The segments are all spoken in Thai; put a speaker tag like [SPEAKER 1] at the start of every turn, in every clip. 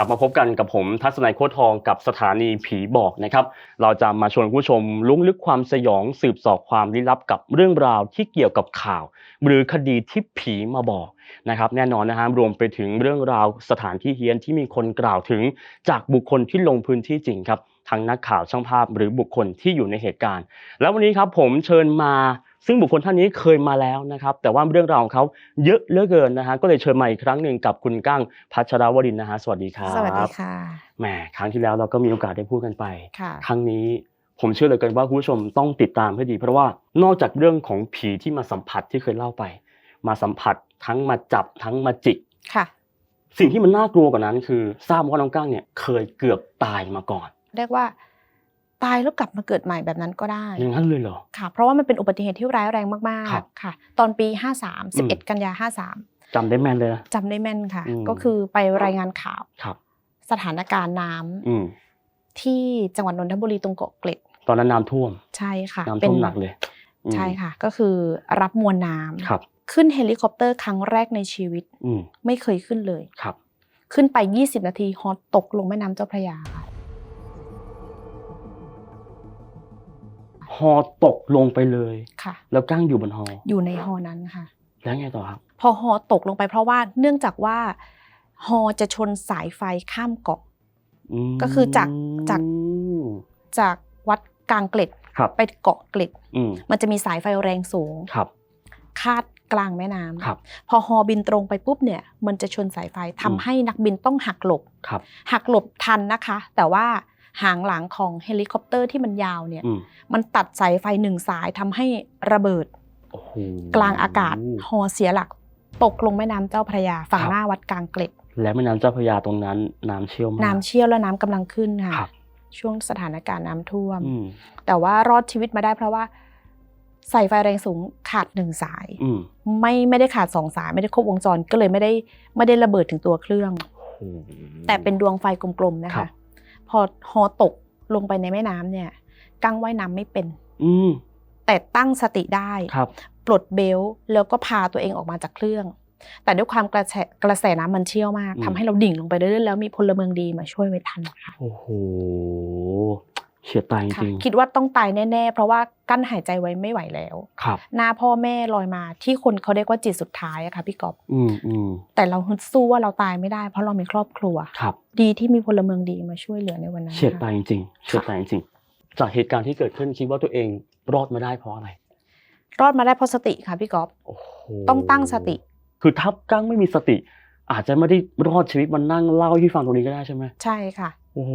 [SPEAKER 1] ลับมาพบกันกับผมทัศนัยโคตรทองกับสถานีผีบอกนะครับ เราจะมาชวนผู้ชมลุ้งลึกความสยองสืบสอบความลี้ลับกับเรื่องราวที่เกี่ยวกับข่าว หรือคดีที่ผีมาบอกนะครับแน่นอนนะฮะรวมไปถึงเรื่องราวสถานที่เฮี้ยนที่มีคนกล่าวถึงจากบุคคลที่ลงพื้นที่จริงครับทั้งนักข่าวช่างภาพหรือบุคคลที่อยู่ในเหตุการณ์ แล้ววันนี้ครับผมเชิญมา ซึ่งบุคคลท่านนี้เคยมาแล้วนะครับ แต่ว่าเรื่องราวของเขาเยอะเหลือเกินนะฮะก็เลยเชิญมาอีกครั้งหนึ่งกับคุณก้างพัชรวรินทร์นะฮะสวัสดีครับ
[SPEAKER 2] สวัสดีค่ะ
[SPEAKER 1] แหมครั้งที่แล้วเราก็มีโอกาสได้พูดกันไป
[SPEAKER 2] ค่ะ
[SPEAKER 1] ครั้งนี้ผมเชื่อเหลยกันว่าคุณผู้ชมต้องติดตามให้ดี เพราะว่านอกจากเรื่องของผีที่มาสัมผัสที่เคยเล่าไป มาสัมผัสทั้งมาจับทั้งมาจิก
[SPEAKER 2] ค่ะ
[SPEAKER 1] สิ่งที่มันน่ากลัวกว่านั้นคือทราบว่าน้องก้างเนี่ยเคยเกือบตายมาก่อน
[SPEAKER 2] เรียกว่า ตายแล้วกลับมาเกิดใหม่แบบนั้นก็ได้
[SPEAKER 1] อย่างนั้นเลยเหรอ
[SPEAKER 2] ค่ะ เพราะว่ามันเป็นอุบัติเหตุที่ร้ายแรงมาก
[SPEAKER 1] ครับ
[SPEAKER 2] ๆค่ะ ตอนปี 53
[SPEAKER 1] อืม
[SPEAKER 2] 11 กันยา
[SPEAKER 1] จำได้แม่นเลยนะ
[SPEAKER 2] 53จำได้แม่นค่ะ
[SPEAKER 1] อืม
[SPEAKER 2] ก็คือไปรายงานข่าว
[SPEAKER 1] ครับ
[SPEAKER 2] สถานการณ์น้ำ
[SPEAKER 1] อืม
[SPEAKER 2] ที่จังหวัดนนทบุรีตรงเกาะเกร็ด
[SPEAKER 1] ตอนนั้นน้ำท่วม
[SPEAKER 2] ใช่ค่ะ
[SPEAKER 1] น้ำ
[SPEAKER 2] เป็
[SPEAKER 1] ท่วมหนักเลยอืม
[SPEAKER 2] ใช่ค่ะ ก็คือรับมวลน้ำ
[SPEAKER 1] ครับ
[SPEAKER 2] ขึ้นเฮลิคอปเตอร์ครั้งแรกในชีวิต
[SPEAKER 1] อืม
[SPEAKER 2] ไม่เคยขึ้นเลย
[SPEAKER 1] ครับ
[SPEAKER 2] ขึ้นไป 20 นาทีฮอตตกลงแม่น้ำเจ้าพระยาค่ะ
[SPEAKER 1] อตกลงไปเลย
[SPEAKER 2] ค่ะ
[SPEAKER 1] แล้วก้างอยู่บนฮอ
[SPEAKER 2] อยู่ในฮอนั้นค่ะ
[SPEAKER 1] แล้วไงต่อครับ
[SPEAKER 2] พอฮอตกลงไปเพราะว่าเนื่องจากว่าฮอจะชนสายไฟข้ามเกาะ
[SPEAKER 1] ม
[SPEAKER 2] ก็คือจากจากจากวัดกลางเกล็ด
[SPEAKER 1] ครับ
[SPEAKER 2] ไปเกาะเกล็ด
[SPEAKER 1] อืม
[SPEAKER 2] มันจะมีสายไฟแรงสูง
[SPEAKER 1] ครับ
[SPEAKER 2] คาดกลางแม่น้ำ
[SPEAKER 1] ครับ
[SPEAKER 2] พอฮอบินตรงไปปุ๊บเนี่ย มันจะชนสายไฟทำ
[SPEAKER 1] อืม
[SPEAKER 2] ให้นักบินต้องหักหลบ
[SPEAKER 1] ครับ
[SPEAKER 2] หักหลบทันนะคะ แต่ว่า หางหลังของเฮลิคอปเตอร์ที่มันยาวเนี่ย
[SPEAKER 1] อืม
[SPEAKER 2] มันตัดสายไฟหนึ่งสายทำให้ระเบิด
[SPEAKER 1] โอ้โห
[SPEAKER 2] กลางอากาศฮอเสียหลักตกลงแม่น้ำเจ้าพระยาฝั่ง
[SPEAKER 1] ครับ
[SPEAKER 2] หน้าวัดกลางเกล็ด
[SPEAKER 1] และแม่น้ำเจ้าพระยาตรงนั้นน้ำเชี่ยวมาก
[SPEAKER 2] น้ำเชี่ยวและน้ำกำลังขึ้นค่ะ
[SPEAKER 1] ครับ
[SPEAKER 2] ช่วงสถานการณ์น้ำท่วม
[SPEAKER 1] อืม
[SPEAKER 2] แต่ว่ารอดชีวิตมาได้เพราะว่าสายไฟแรงสูงขาดหนึ่งสาย
[SPEAKER 1] อืม
[SPEAKER 2] ไม่ไม่ได้ขาดสองสายไม่ได้ครบวงจรก็เลยไม่ได้ไม่ได้ระเบิดถึงตัวเครื่อง
[SPEAKER 1] โอ้โห
[SPEAKER 2] แต่เป็นดวงไฟกลมๆนะ
[SPEAKER 1] ครั
[SPEAKER 2] คะ
[SPEAKER 1] บ
[SPEAKER 2] พอฮอตกลงไปในแม่น้ำเนี่ยกั้งว่ายน้ำไม่เป็น
[SPEAKER 1] อืม
[SPEAKER 2] แต่ตั้งสติได้
[SPEAKER 1] ครับ
[SPEAKER 2] ปลดเบลต์แล้วก็พาตัวเองออกมาจากเครื่อง แต่ด้วยความกระแสกระแสน้ำมันเชี่ยวมาก
[SPEAKER 1] อืม
[SPEAKER 2] ทำให้เราดิ่งลงไปเรื่อยๆแล้วมีพลเมืองดีมาช่วยไว้ทันค่ะ
[SPEAKER 1] โอ้โห เฉียดตายจ
[SPEAKER 2] ค่ะ
[SPEAKER 1] ริง
[SPEAKER 2] คิดว่าต้องตายแน่ๆ เพราะว่ากั้นหายใจไว้ไม่ไหวแล้ว
[SPEAKER 1] ๆครับ
[SPEAKER 2] หน้าพ่อแม่ลอยมาที่คนเขาเรียกว่าจิตสุดท้ายอะค่ะพี่กอบ
[SPEAKER 1] อืมอืม
[SPEAKER 2] แต่เราฮึดสู้ว่าเราตายไม่ได้ เพราะเรามีครอบครัว
[SPEAKER 1] ครับ
[SPEAKER 2] ดีที่มีพลเมืองดีมาช่วยเหลือในวันนั้น
[SPEAKER 1] เฉียด
[SPEAKER 2] ค่ะ
[SPEAKER 1] ตายจริงๆเฉียดตายจริงๆจากเหตุการณ์ที่เกิดขึ้นคิดว่าตัวเองรอดมาได้เพราะอะไร
[SPEAKER 2] รอดมาได้เพราะสติค่ะพี่กอบ
[SPEAKER 1] โอ้โห
[SPEAKER 2] ต้องตั้งสติ
[SPEAKER 1] คือถ้ากั้งไม่มีสติ อาจจะไม่ได้รอดชีวิตมันนั่งเล่าให้พี่ฟังตรงนี้ก็ได้ใช่ไหม
[SPEAKER 2] ใช่ค่ะ
[SPEAKER 1] โอ้โห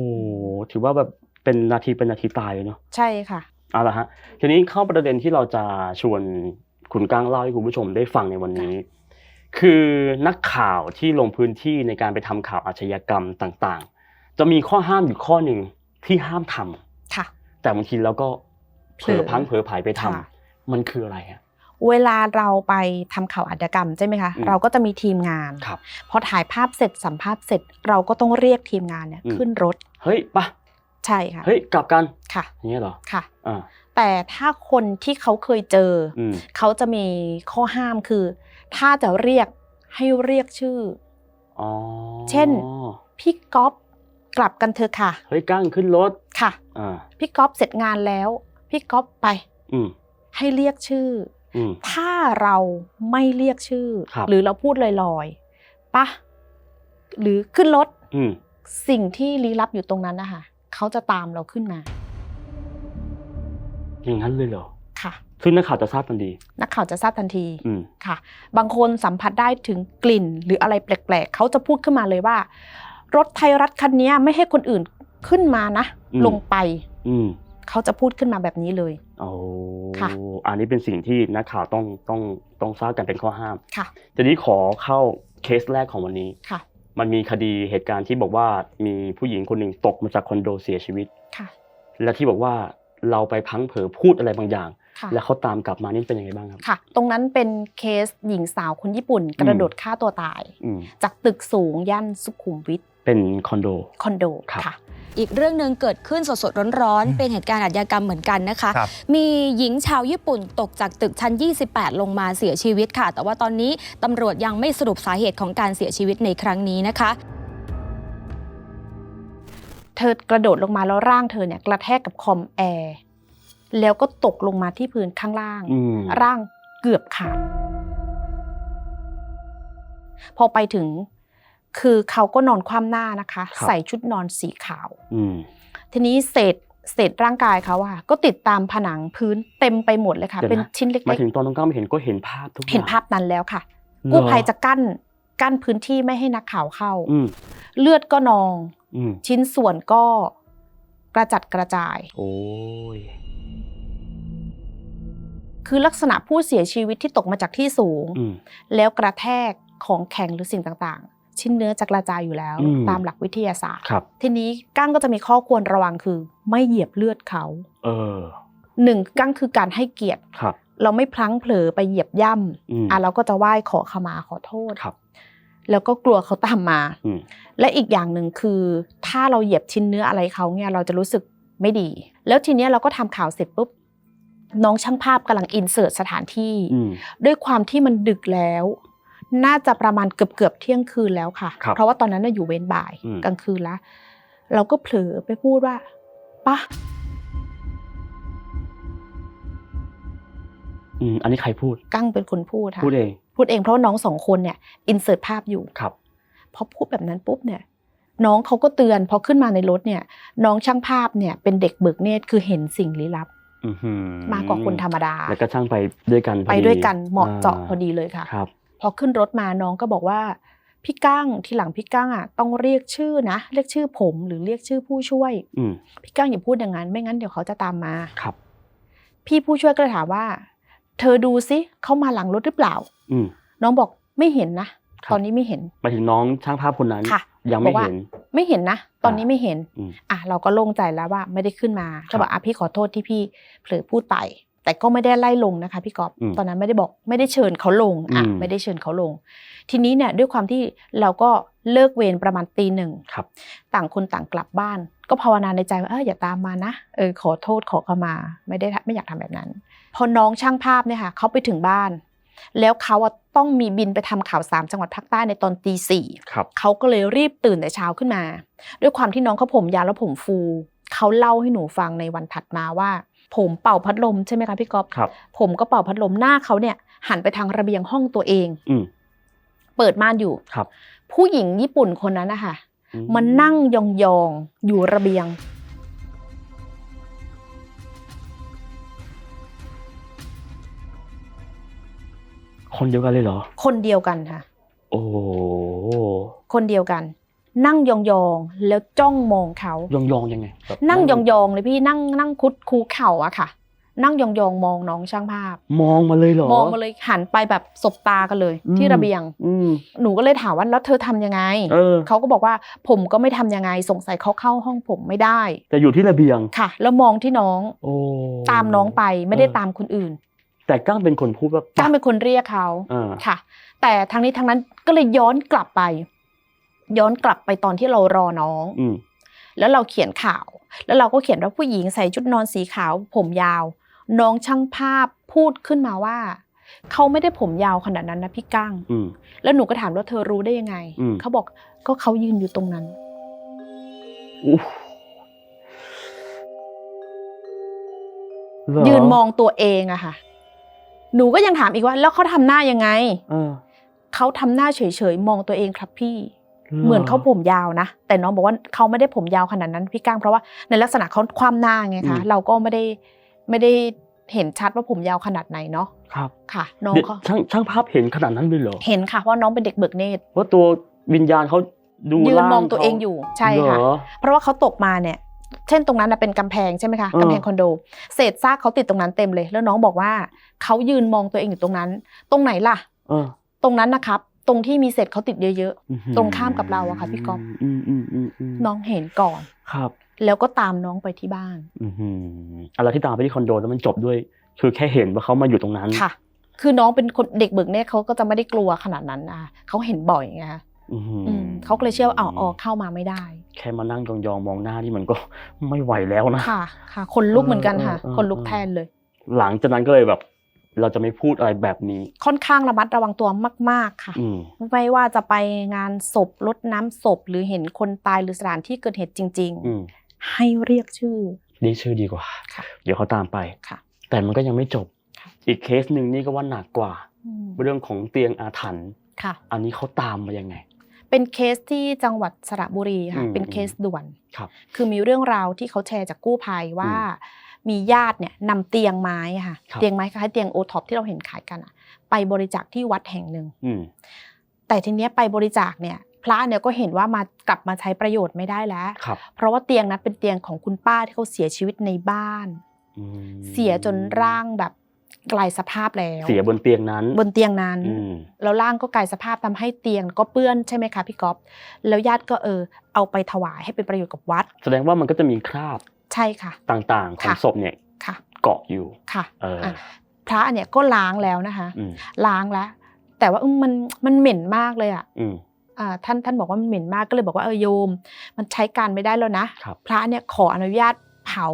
[SPEAKER 1] ถือว่าแบบ เป็นนาทีเป็นนาทีตายเลยเนาะ
[SPEAKER 2] ใช่ค่ะ
[SPEAKER 1] เอาละฮะทีนี้เข้าประเด็นที่เราจะชวนคุณก้างเล่าให้คุณผู้ชมได้ฟังในวันนี้ คือนักข่าวที่ลงพื้นที่ในการไปทำข่าวอาชญากรรมต่าง ๆ จะมีข้อห้ามอยู่ข้อหนึ่งที่ห้ามทำ
[SPEAKER 2] ค่ะ
[SPEAKER 1] แต่บางทีเราก็เผลอพลังเผลอไผลไปทำ
[SPEAKER 2] ค่ะ
[SPEAKER 1] มันคืออะไรฮะ
[SPEAKER 2] เวลาเราไปทำข่าวอาชญากรรมใช่ไหมคะ
[SPEAKER 1] อืม
[SPEAKER 2] เราก็จะมีทีมงาน
[SPEAKER 1] ครับ
[SPEAKER 2] พอถ่ายภาพเสร็จสัมภาษณ์เสร็จเราก็ต้องเรียกทีมงานเนี่ย
[SPEAKER 1] อืม
[SPEAKER 2] ขึ้นรถ
[SPEAKER 1] เฮ้ยปะ
[SPEAKER 2] ใช่ค่ะ
[SPEAKER 1] เฮ้ยกลับกัน
[SPEAKER 2] ค่ะ
[SPEAKER 1] อย่างเงี้ยเหรอ
[SPEAKER 2] ค่ะ
[SPEAKER 1] อ่า
[SPEAKER 2] แต่ถ้าคนที่เขาเคยเจออ
[SPEAKER 1] อืม
[SPEAKER 2] เขาจะมีข้อห้ามคือ ถ้าจะเรียกให้เรียกชื่อ
[SPEAKER 1] อ๋อ
[SPEAKER 2] เช่นพี่ก๊อฟกลับกันเถอะค่ะ
[SPEAKER 1] เฮ้ยก้างขึ้นรถ
[SPEAKER 2] ค่ะ
[SPEAKER 1] อ่า
[SPEAKER 2] พี่ก๊อฟเสร็จงานแล้ว พี่ก๊อฟไป
[SPEAKER 1] อืม
[SPEAKER 2] ให้เรียกชื่อ
[SPEAKER 1] อืม
[SPEAKER 2] ถ้าเราไม่เรียกชื่อ
[SPEAKER 1] ครับ
[SPEAKER 2] หรือเราพูดลอยๆปะหรือขึ้นรถ
[SPEAKER 1] อืม
[SPEAKER 2] สิ่งที่ลี้ลับอยู่ตรงนั้นนะคะ เขาจะตามเราขึ้นมา
[SPEAKER 1] อย่างนั้นเลยเหรอ
[SPEAKER 2] ค่ะ
[SPEAKER 1] ซึ่งนักข่าวจะทราบทันที
[SPEAKER 2] นักข่าวจะทราบทันที
[SPEAKER 1] อืม
[SPEAKER 2] ค่ะ บางคนสัมผัสได้ถึงกลิ่น หรืออะไรแปลกๆ เขาจะพูดขึ้นมาเลยว่า รถไทยรัฐคันนี้ไม่ให้คนอื่นขึ้นมานะ
[SPEAKER 1] อืม
[SPEAKER 2] ลงไป
[SPEAKER 1] อืม
[SPEAKER 2] เขาจะพูดขึ้นมาแบบนี้เลย
[SPEAKER 1] โอ้
[SPEAKER 2] ค่ะ
[SPEAKER 1] อันนี้เป็นสิ่งที่นักข่าวต้องต้องต้องทราบกันเป็นข้อห้าม
[SPEAKER 2] ค่ะ
[SPEAKER 1] ทีนี้ขอเข้าเคสแรกของวันนี้
[SPEAKER 2] ค่ะ
[SPEAKER 1] มันมีคดีเหตุการณ์ที่บอกว่ามีผู้หญิงคนหนึ่งตกมาจากคอนโดเสียชีวิต
[SPEAKER 2] ค่ะ
[SPEAKER 1] และที่บอกว่าเราไปพลังเผลอพูดอะไรบางอย่าง
[SPEAKER 2] ค่ะ
[SPEAKER 1] แล้วเขาตามกลับมานี่เป็นยังไงบ้างครับ
[SPEAKER 2] ค่ะ ตรงนั้นเป็นเคสหญิงสาวคนญี่ปุ่น กระโดดฆ่าตัวตาย
[SPEAKER 1] อืม
[SPEAKER 2] จากตึกสูงย่านสุขุมวิท
[SPEAKER 1] เป็นคอนโด
[SPEAKER 2] คอนโด
[SPEAKER 1] ครับ
[SPEAKER 2] ค่ะ
[SPEAKER 3] อีกเรื่องหนึ่งเกิดขึ้นสดๆร้อน
[SPEAKER 4] อืม
[SPEAKER 3] ๆเป็นเหตุการณ์อาชญากรรมเหมือนกันนะคะ
[SPEAKER 4] ครับ
[SPEAKER 3] มีหญิงชาวญี่ปุ่นตกจากตึกชั้น 28 ลงมาเสียชีวิตค่ะ แต่ว่าตอนนี้ตำรวจยังไม่สรุปสาเหตุของการเสียชีวิตในครั้งนี้นะคะ
[SPEAKER 2] เธอกระโดดลงมาแล้วร่างเธอเนี่ยกระแทกกับคอมแอร์แล้วก็ตกลงมาที่พื้นข้างล่าง
[SPEAKER 1] อืม
[SPEAKER 2] ร่างเกือบขาดพอไปถึง คือเขาก็นอนคว่ำหน้านะคะ
[SPEAKER 1] ครับ
[SPEAKER 2] ใส่ชุดนอนสีขาว
[SPEAKER 1] อืม
[SPEAKER 2] ทีนี้เศษเศษร่างกายเขาอะก็ติดตามผนังพื้นเต็มไปหมดเลยค่ะ
[SPEAKER 1] เดี๋ยวนะ
[SPEAKER 2] เป็นชิ้นเล็
[SPEAKER 1] หมาย
[SPEAKER 2] ก
[SPEAKER 1] ถึงตอนน้องก้าวไม่เห็นก็เห็นภาพทุกอย่าง
[SPEAKER 2] ๆเห็นภาพนั้นแล้วค่ะ
[SPEAKER 1] เหรอ
[SPEAKER 2] กู้ภัยจะกั้นกั้นพื้นที่ไม่ให้นักข่าวเข้า
[SPEAKER 1] อืม
[SPEAKER 2] เลือดก็นอง
[SPEAKER 1] อืม
[SPEAKER 2] ชิ้นส่วนก็กระจัดกระจาย
[SPEAKER 1] โอ้ย
[SPEAKER 2] คือลักษณะผู้เสียชีวิตที่ตกมาจากที่สูง
[SPEAKER 1] อืม
[SPEAKER 2] แล้วกระแทกของแข็งหรือสิ่งต่างๆ ชิ้นเนื้อจะกระจายอยู่แล้ว
[SPEAKER 1] อืม
[SPEAKER 2] ตามหลักวิทยาศาสตร์
[SPEAKER 1] ครับ
[SPEAKER 2] ทีนี้กั้งก็จะมีข้อควรระวังคือ ไม่เหยียบเลือดเขา
[SPEAKER 1] เออ
[SPEAKER 2] หนึ่งกั้งคือการให้เกียรติ
[SPEAKER 1] ครับ
[SPEAKER 2] เราไม่พลั้งเผลอไปเหยียบย่
[SPEAKER 1] อืมำ
[SPEAKER 2] อะเราก็จะไหว้ขอขมาขอโทษ
[SPEAKER 1] ครับ
[SPEAKER 2] แล้วก็กลัวเขาตามมา
[SPEAKER 1] อืม
[SPEAKER 2] และอีกอย่างหนึ่งคือ ถ้าเราเหยียบชิ้นเนื้ออะไรเขาเนี่ยเราจะรู้สึกไม่ดี แล้วทีเนี้ยเราก็ทำข่าวเสร็จปุ๊บน้องช่างภาพกำลังอินเสิร์ตสถานที่
[SPEAKER 1] อืม
[SPEAKER 2] ด้วยความที่มันดึกแล้ว น่าจะประมาณเกือบเกือบๆเที่ยงคืนแล้วค่ะ
[SPEAKER 1] ครับ
[SPEAKER 2] เพราะว่าตอนนั้นน่ะอยู่เวรบ่าย
[SPEAKER 1] อืม
[SPEAKER 2] กลางคืนแล้วเราก็เผลอไปพูดว่าปะ
[SPEAKER 1] อืมอันนี้ใครพูด
[SPEAKER 2] กั้งเป็นคนพูดค่ะ
[SPEAKER 1] พูดเอง
[SPEAKER 2] พูดเองเพราะว่าน้องสองคนเนี่ยอินเสิร์ตภาพอยู่
[SPEAKER 1] ครับ
[SPEAKER 2] พอพูดแบบนั้นปุ๊บเนี่ย น้องเขาก็เตือนพอขึ้นมาในรถเนี่ย น้องช่างภาพเนี่ยเป็นเด็กเบิกเนตรคือเห็นสิ่งลี้ลับ
[SPEAKER 1] อือหือ
[SPEAKER 2] มากกว่าคนธรรมดา
[SPEAKER 1] แล้วก็ช่างไปด้วยกันพอ
[SPEAKER 2] ไปด้วยกันเหมาะเจาะ
[SPEAKER 1] อ่
[SPEAKER 2] พอดีเลยค่ะ
[SPEAKER 1] ครับ
[SPEAKER 2] พอขึ้นรถมาน้องก็บอกว่าพี่ก้างทีหลังพี่ก้างอะต้องเรียกชื่อนะเรียกชื่อผมหรือเรียกชื่อผู้ช่วย
[SPEAKER 1] อืม
[SPEAKER 2] พี่ก้างอย่าพูดอย่างนั้นไม่งั้นเดี๋ยวเขาจะตามมา
[SPEAKER 1] ครับ
[SPEAKER 2] พี่ผู้ช่วยก็เลยถามว่า เธอดูซิเขามาหลังรถหรือเปล่า
[SPEAKER 1] อืม
[SPEAKER 2] น้องบอกไม่เห็นนะ
[SPEAKER 1] ครับ
[SPEAKER 2] ตอนนี้ไม่เห็น
[SPEAKER 1] หมายถึงน้องช่างภาพคนนั้น
[SPEAKER 2] ค่ะ
[SPEAKER 1] ยังไม่
[SPEAKER 2] บอกว่า
[SPEAKER 1] เห็น
[SPEAKER 2] ไม่เห็นนะตอนนี้ไม่เห็น
[SPEAKER 1] อืม
[SPEAKER 2] อะเราก็โล่งใจแล้วว่าไม่ได้ขึ้นมา
[SPEAKER 1] ครั
[SPEAKER 2] ก็
[SPEAKER 1] บ
[SPEAKER 2] บอกอะพี่ขอโทษที่พี่เผลอพูดไป แต่ก็ไม่ได้ไล่ลงนะคะพี่กอฟ
[SPEAKER 1] อืม
[SPEAKER 2] ตอนนั้นไม่ได้บอกไม่ได้เชิญเขาลงอะ
[SPEAKER 1] อืม
[SPEAKER 2] ไม่ได้เชิญเขาลง ทีนี้เนี่ยด้วยความที่เราก็เลิกเวรประมาณตีหนึ่ง
[SPEAKER 1] ครับ
[SPEAKER 2] ต่างคนต่างกลับบ้าน ก็ภาวนาในใจว่าเอออย่าตามมานะเออขอโทษขอขมา ไม่ได้ไม่อยากทำแบบนั้น พอน้องช่างภาพเนี่ยค่ะเขาไปถึงบ้าน แล้วเขาอะต้องมีบินไปทำข่าวสามจังหวัดภาคใต้ในตอนตีสี่
[SPEAKER 1] ครับ
[SPEAKER 2] เขาก็เลยรีบตื่นแต่เช้าขึ้นมา ด้วยความที่น้องเขาผมยาวแล้วผมฟูเขาเล่าให้หนูฟังในวันถัดมาว่า ผมเป่าพัดลมใช่ไหมคะพี่ก๊อฟ
[SPEAKER 1] ครับ
[SPEAKER 2] ผมก็เป่าพัดลมหน้าเขาเนี่ย หันไปทางระเบียงห้องตัวเอง
[SPEAKER 1] อืม
[SPEAKER 2] เปิดม่านอยู่
[SPEAKER 1] ครับ
[SPEAKER 2] ผู้หญิงญี่ปุ่นคนนั้นนะคะ
[SPEAKER 1] อื
[SPEAKER 2] มันนั่งยองๆอยู่ระเบียง
[SPEAKER 1] คนเดียวกันเลยเหรอ
[SPEAKER 2] คนเดียวกันค่ะ
[SPEAKER 1] โอ้โห
[SPEAKER 2] คนเดียวกัน นั่งยองๆแล้วจ้องมองเขา
[SPEAKER 1] ยองยองๆยังไงแบบ
[SPEAKER 2] นั่งยองๆเลยพี่นั่งนั่งคุดคูเข่าอะค่ะ นั่งยองๆมองน้องช่างภาพ
[SPEAKER 1] มองมาเลยเหรอ
[SPEAKER 2] มองมาเลยหันไปแบบสบตากันเลย
[SPEAKER 1] อืม
[SPEAKER 2] ที่ระเบียง
[SPEAKER 1] อืม
[SPEAKER 2] หนูก็เลยถามว่าแล้วเธอทำยังไง
[SPEAKER 1] เออ
[SPEAKER 2] เขาก็บอกว่าผมก็ไม่ทำยังไงสงสัยเขาเข้าห้องผมไม่ได้
[SPEAKER 1] แต่อยู่ที่ระเบียง
[SPEAKER 2] ค่ะ แล้วมองที่น้อง
[SPEAKER 1] โอ้
[SPEAKER 2] ตามน้องไปไม่ได้
[SPEAKER 1] เออ
[SPEAKER 2] ตามคนอื่น
[SPEAKER 1] แต่ก้างเป็นคนพูดว่า
[SPEAKER 2] ก้างเป็นคนเรียกเขา
[SPEAKER 1] เออ
[SPEAKER 2] ค่ะ แต่ทางนี้ทางนั้นก็เลยย้อนกลับไป ย้อนกลับไปตอนที่เรารอน้อง
[SPEAKER 1] อืม
[SPEAKER 2] แล้วเราเขียนข่าว แล้วเราก็เขียนว่าผู้หญิงใส่ชุดนอนสีขาว ผมยาว น้องช่างภาพพูดขึ้นมาว่าเขาไม่ได้ผมยาวขนาดนั้นนะพี่ก้าง
[SPEAKER 1] อืม
[SPEAKER 2] แล้วหนูก็ถามว่าเธอรู้ได้ยังไง
[SPEAKER 1] อืม
[SPEAKER 2] เขาบอกก็เขายืนอยู่ตรงนั้น
[SPEAKER 1] อู้เหร
[SPEAKER 2] ยืนมองตัวเองอะค่ะ หนูก็ยังถามอีกว่า แล้วเขาทำหน้ายังไง
[SPEAKER 1] เออ
[SPEAKER 2] เขาทำหน้าเฉยๆมองตัวเองครับพี่ เหมือนเขาผมยาวนะ แต่น้องบอกว่าเขาไม่ได้ผมยาวขนาดนั้นพี่ก้างเพราะว่าในลักษณะเขาคว่ำหน้าไงคะเราก็ไม่ได้ไม่ได้เห็นชัดว่าผมยาวขนาดไหนเนาะ
[SPEAKER 1] ครับ
[SPEAKER 2] ค่ะ น้อง
[SPEAKER 1] เดี๋ยว
[SPEAKER 2] เขา
[SPEAKER 1] ช่างช่างภาพเห็นขนาดนั้นเลยเหรอ
[SPEAKER 2] เห็นค่ะว่าน้องเป็นเด็กเบิกเนตร
[SPEAKER 1] ว่าตัววิญญาณเขาดู
[SPEAKER 2] ยืน
[SPEAKER 1] ร่าง
[SPEAKER 2] มองตัว
[SPEAKER 1] ขา
[SPEAKER 2] เองอยู่ใช่ค่ะ
[SPEAKER 1] เหรอ
[SPEAKER 2] เพราะว่าเขาตกมาเนี่ยเช่นตรงนั้นนะเป็นกำแพงใช่ไหมคะ
[SPEAKER 1] เออกำ
[SPEAKER 2] แพงคอนโด เศษซากเขาติดตรงนั้นเต็มเลย แล้วน้องบอกว่าเขายืนมองตัวเองอยู่ตรงนั้น ตรงไหนล่ะ
[SPEAKER 1] เออ
[SPEAKER 2] ตรงนั้นนะครับ ตรงที่มีเศษเขาติดเยอะ
[SPEAKER 1] อื้อหือ
[SPEAKER 2] ตรงข้ามกับเราอะค่ะพี่ก๊อฟ
[SPEAKER 1] อืมอืมอืมอืม
[SPEAKER 2] ๆน้องเห็นก่อน
[SPEAKER 1] ครับ
[SPEAKER 2] แล้วก็ตามน้องไปที่บ้าน
[SPEAKER 1] อือหืออะไรที่ตามไปที่คอนโดแล้วมันจบด้วย คือแค่เห็นว่าเขามาอยู่ตรงนั้น
[SPEAKER 2] ค่ะ คือน้องเป็นคนเด็กเบิกเนี่ยเขาก็จะไม่ได้กลัวขนาดนั้นนะเขาเห็นบ่อยไงคะ
[SPEAKER 1] อื้อหืออ
[SPEAKER 2] อืมเขาก็เลยเชื่อว่าอ๋ออ๋อเข้ามาไม่ได้
[SPEAKER 1] แค่มานั่งยองๆมองหน้านี่มันก็ไม่ไหวแล้วนะ
[SPEAKER 2] ค่ะ ค่ะ คนลุกเหมือนกันค่ะ
[SPEAKER 1] เออเออ
[SPEAKER 2] คนลุกแทนเลย
[SPEAKER 1] หลังจากนั้นก็เลยแบบ เราจะไม่พูดอะไรแบบนี้
[SPEAKER 2] ค่อนข้างระมัดระวังตัวมาก ๆ ค่ะ
[SPEAKER 1] อืม
[SPEAKER 2] ไม่ว่าจะไปงานศพรดน้ำศพ หรือเห็นคนตายหรือสถานที่เกิดเหตุจริง
[SPEAKER 1] อืม
[SPEAKER 2] ๆ ให้เรียกชื่อ
[SPEAKER 1] นี่ชื่อดีกว่า
[SPEAKER 2] ค่ะ
[SPEAKER 1] เดี๋ยวเขาตามไป
[SPEAKER 2] ค่ะ
[SPEAKER 1] แต่มันก็ยังไม่จบ
[SPEAKER 2] ค่ะ
[SPEAKER 1] อีกเคสหนึ่งนี่ก็ว่าหนักกว่า
[SPEAKER 2] อืม
[SPEAKER 1] เรื่องของเตียงอาถรรพ์
[SPEAKER 2] ค่ะ
[SPEAKER 1] อันนี้เขาตามมายังไง
[SPEAKER 2] เป็นเคสที่จังหวัดสระบุรีค่ะ
[SPEAKER 1] อืม
[SPEAKER 2] เป็นเคสด่วน
[SPEAKER 1] ครับ
[SPEAKER 2] คือมีเรื่องราวที่เขาแชร์จากกู้ภัยว่า มีญาติเนี่ยนำเตียงไม้อะค่ะ
[SPEAKER 1] ครับ
[SPEAKER 2] เตียงไม้คล้ายๆเตียงโอท็อปที่เราเห็นขายกันอะไปบริจาคที่วัดแห่งหนึ่ง
[SPEAKER 1] อืม
[SPEAKER 2] แต่ทีเนี้ยไปบริจาคเนี่ย พระเนี่ยก็เห็นว่ามากลับมาใช้ประโยชน์ไม่ได้แล้ว
[SPEAKER 1] ครับ
[SPEAKER 2] เพราะว่าเตียงนั้นเป็นเตียงของคุณป้าที่เขาเสียชีวิตในบ้าน
[SPEAKER 1] อืม
[SPEAKER 2] เสียจนร่างแบบกลายสภาพแล้ว
[SPEAKER 1] เสียบนเตียงนั้น
[SPEAKER 2] บนเตียงนั้น
[SPEAKER 1] อืม
[SPEAKER 2] แล้วร่างก็กลายสภาพทำให้เตียงก็เปื้อนใช่ไหมคะพี่ก๊อฟแล้วญาติก็เออเอาไปถวายให้เป็นประโยชน์กับวัด
[SPEAKER 1] แสดงว่ามันก็จะมีคราบ
[SPEAKER 2] ใช่ค่ะ
[SPEAKER 1] ต่างๆของ
[SPEAKER 2] ค่ะ
[SPEAKER 1] ศพเนี่ย
[SPEAKER 2] ค่ะ
[SPEAKER 1] เกาะอยู่
[SPEAKER 2] ค่ะ
[SPEAKER 1] เอออะ
[SPEAKER 2] พระเนี่ยก็ล้างแล้วนะคะ
[SPEAKER 1] อืม
[SPEAKER 2] ล้างแล้วแต่ว่าอืมมันมันเหม็นมากเลยอะ
[SPEAKER 1] อืม
[SPEAKER 2] อ่าท่านท่านบอกว่ามันเหม็นมากก็เลยบอกว่าเออโยม มันใช้การไม่ได้แล้วนะ
[SPEAKER 1] ครับ
[SPEAKER 2] พระเนี่ยขออนุญาตเผา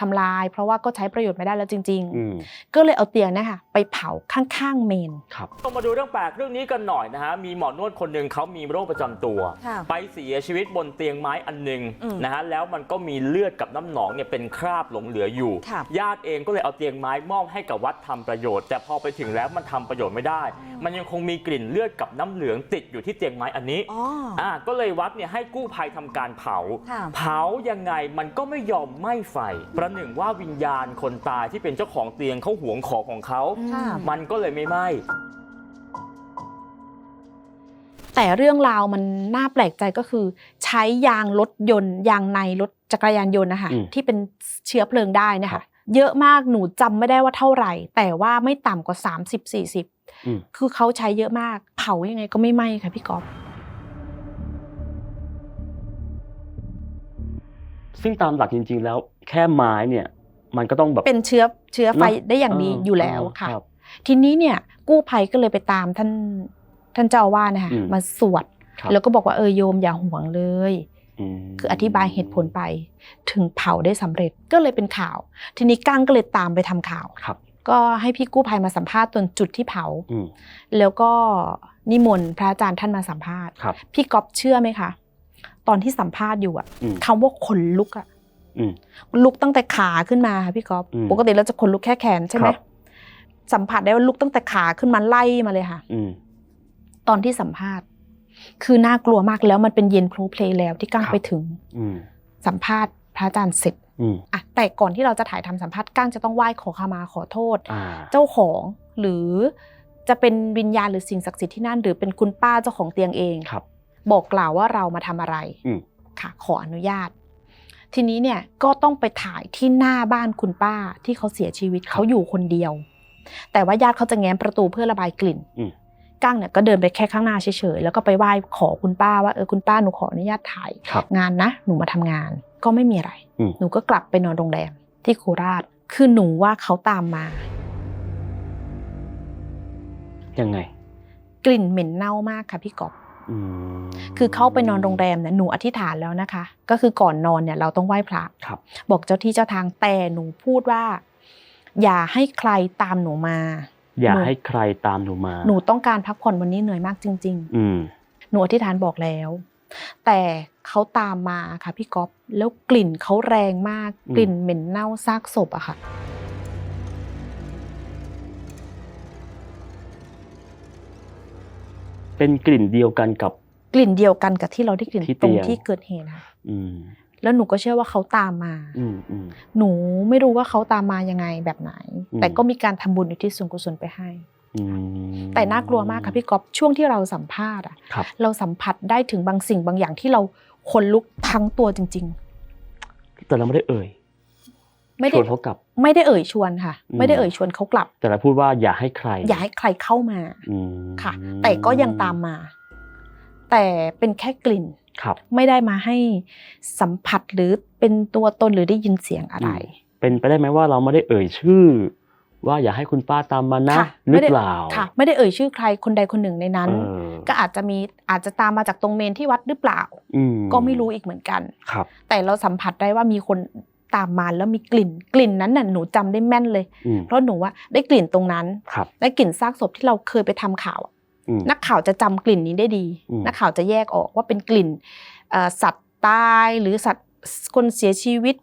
[SPEAKER 2] ทำลาย เพราะว่าก็ใช้ประโยชน์ไม่ได้แล้วจริง
[SPEAKER 1] อืม
[SPEAKER 2] ๆก็เลยเอาเตียงเนะคะไปเผาข้างๆเมน
[SPEAKER 1] ครับต้องมาดูเรื่องแปลกเรื่องนี้กันหน่อยนะฮะมีหมอนวดคนหนึ่งเขามีโรคประจำตัว
[SPEAKER 3] ค่ะ
[SPEAKER 1] ไปเสียชีวิตบนเตียงไม้อันหนึ่ง
[SPEAKER 3] อืม
[SPEAKER 1] นะฮะแล้วมันก็มีเลือดกับน้ำหนองเนี่ยเป็นคราบหลงเหลืออยู่
[SPEAKER 3] ค่ะ
[SPEAKER 1] ญาติเองก็เลยเอาเตียงไม้มอบให้กับวัดทำประโยชน์ แต่พอไปถึงแล้วมันทำประโยชน์ไม่ได้ มันยังคงมีกลิ่นเลือดกับน้ำเหลืองติดอยู่ที่เตียงไม้อันนี้
[SPEAKER 3] อ๋อ
[SPEAKER 1] อ่าก็เลยวัดเนี่ยให้กู้ภัยทำการเผา
[SPEAKER 3] ค่ะ
[SPEAKER 1] เผายังไงมันก็ไม่ยอมไหม้ไฟประหนึ่งว่าวิญญาณคนตายที่เป็นเจ้าของเตียงเขาหวงของของเขา
[SPEAKER 3] ค่ะ
[SPEAKER 1] มันก็เลยไม่ไหม้
[SPEAKER 2] แต่เรื่องราวมันน่าแปลกใจก็คือ ใช้ยางรถยนต์ยางในรถจักรยานยนต์นะคะ
[SPEAKER 1] อืม
[SPEAKER 2] ที่เป็นเชื้อเพลิงได้นะ
[SPEAKER 1] ครั
[SPEAKER 2] คะ
[SPEAKER 1] บ
[SPEAKER 2] เยอะมากหนูจำไม่ได้ว่าเท่าไหร่ แต่ว่าไม่ต่ำกว่า 30 40
[SPEAKER 1] อืม
[SPEAKER 2] คือเขาใช้เยอะมาก เผายังไงก็ไม่ไหม้ค่ะพี่กอฟ
[SPEAKER 1] ซึ่งตามหลักจริง ๆ แล้ว แค่ไม้เนี่ย มันก็ต้องแบบ
[SPEAKER 2] เป็นเชื้อเชื้อไฟ
[SPEAKER 1] เนอะ
[SPEAKER 2] ได้อย่างดี
[SPEAKER 1] เอ
[SPEAKER 2] ยู่แล้วค่ะ
[SPEAKER 1] รับ
[SPEAKER 2] ทีนี้เนี่ยกู้ภัยก็เลยไปตามท่านท่านเจ้าอาวาสนะคะ
[SPEAKER 1] อืม
[SPEAKER 2] มาสวด
[SPEAKER 1] ครับ
[SPEAKER 2] แล้วก็บอกว่าเออโยมอย่าห่วงเลย
[SPEAKER 1] ม
[SPEAKER 2] คืออธิบายเหตุผลไป ถึงเผาได้สำเร็จก็เลยเป็นข่าว ทีนี้ก้างก็เลยตามไปทำข่าว
[SPEAKER 1] ครับ
[SPEAKER 2] ก็ให้พี่กู้ภัยมาสัมภาษณ์ตรงจุดที่เผา
[SPEAKER 1] อืม
[SPEAKER 2] แล้วก็นิมนต์พระอาจารย์ท่านมาสัมภาษณ์
[SPEAKER 1] ครับ
[SPEAKER 2] พี่ก๊อฟเชื่อไหมคะ ตอนที่สัมภาษณ์อยู่อะ
[SPEAKER 1] อืม
[SPEAKER 2] คำว่าขนลุกอะ
[SPEAKER 1] อืม
[SPEAKER 2] ลุกตั้งแต่ขาขึ้นมาค่ะพี่ก๊อฟ
[SPEAKER 1] อืม
[SPEAKER 2] ปกติเราจะขนลุกแค่แขนใช่ไหม
[SPEAKER 1] ครับ
[SPEAKER 2] สัมผัสได้ว่าลุกตั้งแต่ขาขึ้นมาไล่มาเลยค่ะ
[SPEAKER 1] อืม
[SPEAKER 2] ตอนที่สัมภาษณ์ คือน่ากลัวมากแล้วมันเป็นเย็นโพลเพลย์แล้วที่ก้าง
[SPEAKER 1] ครับ
[SPEAKER 2] ไปถึง
[SPEAKER 1] อืม
[SPEAKER 2] สัมภาษณ์พระอาจารย์เสร็จ
[SPEAKER 1] อืม
[SPEAKER 2] อะแต่ก่อนที่เราจะถ่ายทำสัมภาษณ์ก้างจะต้องไหว้ขอขมาขอโทษ
[SPEAKER 1] อ่า
[SPEAKER 2] เจ้าของหรือจะเป็นวิญญาณหรือสิ่งศักดิ์สิทธิ์ที่นั่น หรือเป็นคุณป้าเจ้าของเตียงเอง
[SPEAKER 1] ครับ
[SPEAKER 2] บอกกล่าวว่าเรามาทำอะไร
[SPEAKER 1] อืม
[SPEAKER 2] ค่ะ ขออนุญาต ทีนี้เนี่ยก็ต้องไปถ่ายที่หน้าบ้านคุณป้าที่เขาเสียชีวิตเขาอยู่คนเดียว แต่ว่าญาติเขาจะแง้มประตูเพื่อระบายกลิ่น
[SPEAKER 1] อืม
[SPEAKER 2] กั้งเนี่ยก็เดินไปแค่ข้างหน้าเฉยๆแล้วก็ไปไหว้ขอคุณป้าว่าเออคุณป้าหนูขออนุญาตถ่าย
[SPEAKER 1] ครับ
[SPEAKER 2] งานนะหนูมาทำงาน ก็ไม่มีอะไร
[SPEAKER 1] อืม
[SPEAKER 2] หนูก็กลับไปนอนโรงแรมที่โคราชคือหนูว่าเขาตามมา
[SPEAKER 1] ยังไง
[SPEAKER 2] กลิ่นเหม็นเน่ามากค่ะพี่กอบ
[SPEAKER 1] อืม
[SPEAKER 2] คือเข้าไปนอนโรงแรมเนี่ยหนูอธิษฐานแล้วนะคะ ก็คือก่อนนอนเนี่ยเราต้องไหว้พระ
[SPEAKER 1] ครับ
[SPEAKER 2] บอกเจ้าที่เจ้าทางแต่หนูพูดว่า อย่าให้ใครตามหนูมา
[SPEAKER 1] อย่า
[SPEAKER 2] หนู
[SPEAKER 1] ให้ใครตามหนูมา
[SPEAKER 2] หนูต้องการพักผ่อนวันนี้เหนื่อยมากจริง
[SPEAKER 1] อืม
[SPEAKER 2] ๆหนูอธิษฐานบอกแล้ว แต่เขาตามมาค่ะพี่ก๊อฟแล้วกลิ่นเขาแรงมาก
[SPEAKER 1] อืม
[SPEAKER 2] กลิ่นเหม็นเน่าซากศพอะค่ะ
[SPEAKER 1] เป็นกลิ่นเดียวกันกับ
[SPEAKER 2] กลิ่นเดียวกันกับที่เราได้กลิ่น
[SPEAKER 1] ที่
[SPEAKER 2] ตรง
[SPEAKER 1] เตียง
[SPEAKER 2] ที่เกิดเหตุค่ะ
[SPEAKER 1] อืม
[SPEAKER 2] แล้วหนูก็เชื่อว่าเขาตามมา
[SPEAKER 1] อืมอืม
[SPEAKER 2] หนูไม่รู้ว่าเขาตามมายังไงแบบไหน
[SPEAKER 1] อืม
[SPEAKER 2] แต่ก็มีการทำบุญอุทิศส่วนกุศลไปให้
[SPEAKER 1] อืม
[SPEAKER 2] แต่น่ากลัวมากค่ะพี่ก๊อฟช่วงที่เราสัมภาษณ์อะ
[SPEAKER 1] ครับ
[SPEAKER 2] เราสัมผัสได้ถึงบางสิ่งบางอย่างที่เราขนลุกทั้งตัวจริง
[SPEAKER 1] แต่เราไม่ได้เอ่ย
[SPEAKER 2] ๆ ไม่
[SPEAKER 1] ช
[SPEAKER 2] ได้
[SPEAKER 1] วนเขากลับ
[SPEAKER 2] ไม่ได้เอ่ยชวนค่ะ
[SPEAKER 1] อืม
[SPEAKER 2] ไม่ได้เอ่ยชวนเขากลับ
[SPEAKER 1] แต่เราพูดว่าอย่าให้ใคร
[SPEAKER 2] อย่าให้ใครเข้ามา
[SPEAKER 1] อืม
[SPEAKER 2] ค่ะ แต่ก็ยังตามมา แต่เป็นแค่กลิ่น
[SPEAKER 1] ครับ
[SPEAKER 2] ไม่ได้มาให้สัมผัสหรือเป็นตัวตนหรือได้ยินเสียงอะไร
[SPEAKER 1] เป็นไปได้ไหมว่าเราไม่ได้เอ่ยชื่อ ว่าอย่าให้คุณป้าตามมานะ
[SPEAKER 2] ค่ะ
[SPEAKER 1] หรือ
[SPEAKER 2] ไม่ได้
[SPEAKER 1] เปล่า
[SPEAKER 2] ค่ะ ไม่ได้เอ่ยชื่อใครคนใดคนหนึ่งในนั้น
[SPEAKER 1] เออ
[SPEAKER 2] ก็อาจจะมีอาจจะตามมาจากตรงเมนที่วัดหรือเปล่า
[SPEAKER 1] อืม
[SPEAKER 2] ก็ไม่รู้อีกเหมือนกัน
[SPEAKER 1] ครับ
[SPEAKER 2] แต่เราสัมผัสได้ว่ามีคน ตามมาแล้วมีกลิ่นกลิ่นนั้นน่ะหนูจำได้แม่นเลย
[SPEAKER 1] อืม
[SPEAKER 2] เพราะหนูว่าได้กลิ่นตรงนั้น
[SPEAKER 1] ครับ
[SPEAKER 2] ได้กลิ่นซากศพที่เราเคยไปทำข่าวอะ
[SPEAKER 1] อืม
[SPEAKER 2] นักข่าวจะจำกลิ่นนี้ได้ดี
[SPEAKER 1] อืม
[SPEAKER 2] นักข่าวจะแยกออกว่าเป็นกลิ่นเอ่อสัตว์ตายหรือสัตว์คนเสียชีวิต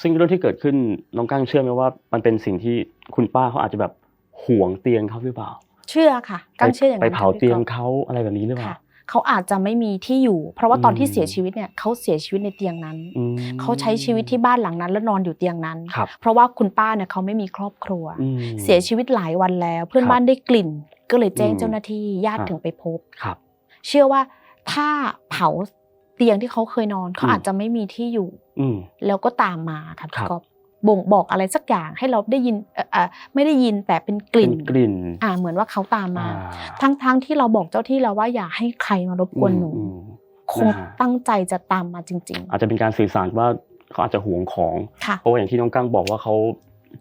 [SPEAKER 1] ซึ่งเรื่องที่เกิดขึ้นน้องกั้งเชื่อไหมว่า มันเป็นสิ่งที่คุณป้าเขาอาจจะแบบห่วงเตียงเขาหรือเปล่า
[SPEAKER 2] เชื่อค่ะกั้งเชื่ออย่าง
[SPEAKER 1] ไป
[SPEAKER 2] นั้น
[SPEAKER 1] เผา
[SPEAKER 2] ค่ะพี่
[SPEAKER 1] เตียง
[SPEAKER 2] ก๊อฟ
[SPEAKER 1] เขาอะไรแบบนี้หรือเปล่า
[SPEAKER 2] ค่ะ เขาอาจจะไม่มีที่อยู่ เพราะว่าตอนที่
[SPEAKER 1] อืม
[SPEAKER 2] เสียชีวิตเนี่ยเขาเสียชีวิตในเตียงนั้น
[SPEAKER 1] อืม
[SPEAKER 2] เขาใช้ชีวิตที่บ้านหลังนั้น แล้วนอนอยู่เตียงนั้น
[SPEAKER 1] ครับ
[SPEAKER 2] เพราะว่าคุณป้าเนี่ยเขาไม่มีครอบครัว
[SPEAKER 1] อืม
[SPEAKER 2] เสียชีวิตหลายวันแล้ว เพื่อน
[SPEAKER 1] ครับ
[SPEAKER 2] บ้านได้กลิ่น ก็เลยแจ้ง
[SPEAKER 1] อืม
[SPEAKER 2] เจ้าหน้าที่ญาติ
[SPEAKER 1] ครับ
[SPEAKER 2] ถึงไปพบ
[SPEAKER 1] ครับ
[SPEAKER 2] เชื่อว่าถ้าเผาเตียงที่เขาเคยนอนเขา
[SPEAKER 1] อืม
[SPEAKER 2] อาจจะไม่มีที่อยู่
[SPEAKER 1] อืม
[SPEAKER 2] แล้วก็ตามมาค่ะ
[SPEAKER 1] ครั
[SPEAKER 2] พี่
[SPEAKER 1] บ
[SPEAKER 2] ก๊อฟ บ่งบอกอะไรสักอย่างให้เราได้ยินเอ่อเอ่อไม่ได้ยินแต่เป็นกลิ่น
[SPEAKER 1] เป็นกลิ่น
[SPEAKER 2] อ่าเหมือนว่าเขาตามมา
[SPEAKER 1] อ่า
[SPEAKER 2] ทั้งทั้งที่เราบอกเจ้าที่เราว่าอย่าให้ใครมารบกวนหนู
[SPEAKER 1] อืม
[SPEAKER 2] คง
[SPEAKER 1] นะฮะ
[SPEAKER 2] ตั้งใจจะตามมาจริง
[SPEAKER 1] อาจจะเป็นการสื่อสารว่าเขาอาจจะห่วงของ
[SPEAKER 2] ๆค่ะ
[SPEAKER 1] เพราะว่าอย่างที่น้องกั้งบอกว่าเขา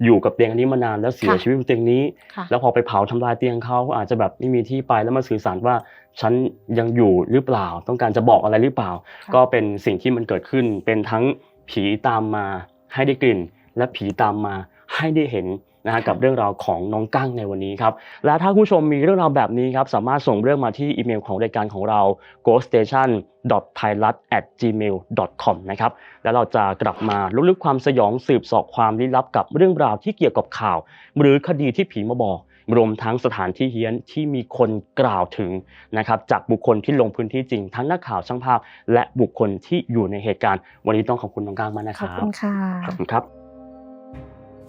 [SPEAKER 1] อยู่กับเตียงอันนี้มานานแล้วเสีย
[SPEAKER 2] ค่ะ
[SPEAKER 1] ชีวิตบนเตียงนี้
[SPEAKER 2] ค่ะ
[SPEAKER 1] แล้วพอไปเผาทำลายเตียงเขาก็อาจจะแบบไม่มีที่ไปแล้วมาสื่อสารว่าฉันยังอยู่หรือเปล่า ต้องการจะบอกอะไรหรือเปล่า
[SPEAKER 2] ค่ะ
[SPEAKER 1] ก็เป็นสิ่งที่มันเกิดขึ้นเป็นทั้งผีตามมาให้ได้กลิ่น และผีตามมาให้ได้เห็นนะฮะกับเรื่องราวของน้องกั้งในวันนี้ครับ และถ้าคุณผู้ชมมีเรื่องราวแบบนี้ครับ สามารถส่งเรื่องมาที่อีเมลของรายการของเรา ghoststation.thailand@gmail.com นะครับแล้วเราจะกลับมาลุกลึกความสยองสืบเสอบความลี้ลับกับเรื่องราวที่เกี่ยวกับข่าว หรือคดีที่ผีมาบอก รวมทั้งสถานที่เฮี้ยนที่มีคนกล่าวถึงนะครับจากบุคคลที่ลงพื้นที่จริง ทั้งนักข่าวช่างภาพ และบุคคลที่อยู่ในเหตุการณ์ วันนี้ต้องขอบคุณน้องก้างมากนะค
[SPEAKER 2] ขอบ
[SPEAKER 1] รับ
[SPEAKER 2] คุณค่ะ
[SPEAKER 1] ขอบคุณครับ